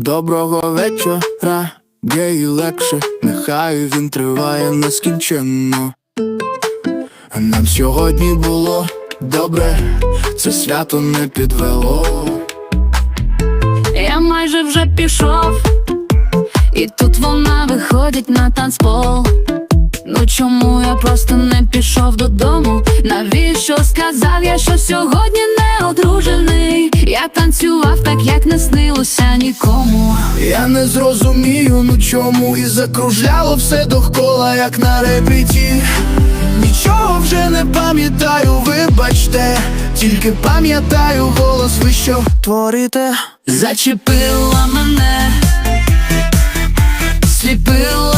Доброго вечора, і легше, нехай він триває нескінченно. Нам сьогодні було добре, це свято не підвело. Я майже вже пішов, і тут вона виходить на танцпол. Ну чому я просто не пішов додому? Навіщо сказав я, що сьогодні не одружений? Я танцював так, як не снилося нікому. Я не зрозумію, ну чому і закружляло все довкола, як на репіті. Нічого вже не пам'ятаю, вибачте, тільки пам'ятаю голос, ви що творите. Зачепила мене, сліпила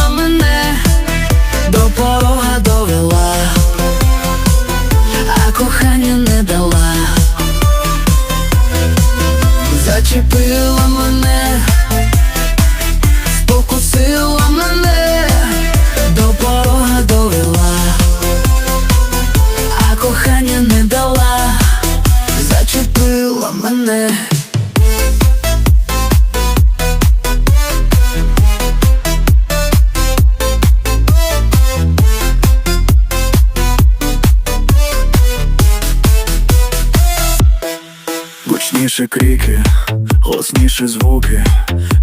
Гучніше крики, голосніше звуки,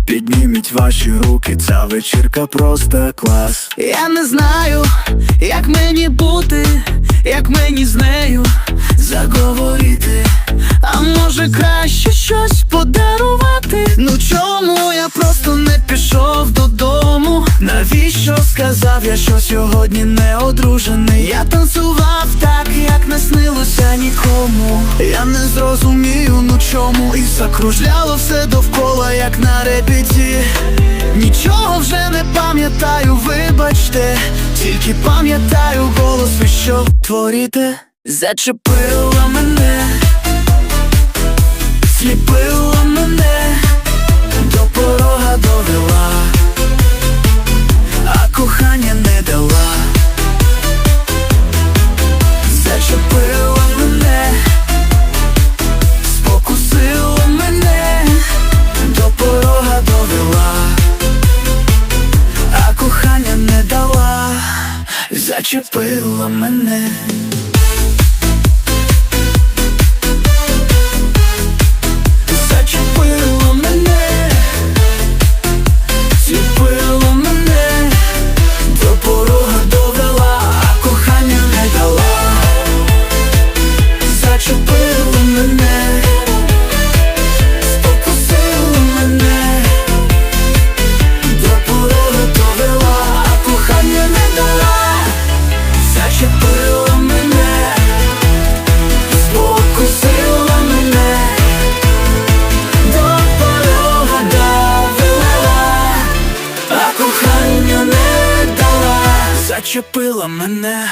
підніміть ваші руки, ця вечірка просто клас. Я не знаю, як мені бути, як мені з нею заговорити. А може краще щось Навіщо сказав я, що сьогодні не одружений? Я танцював так, як не снилося нікому. Я не зрозумію, ну чому і закружляло все довкола, як на репіті. Нічого вже не пам'ятаю, вибачте, тільки пам'ятаю голос, ви що творите? Зачепила мене, Сліпила зачепила мене. Зачепила мене.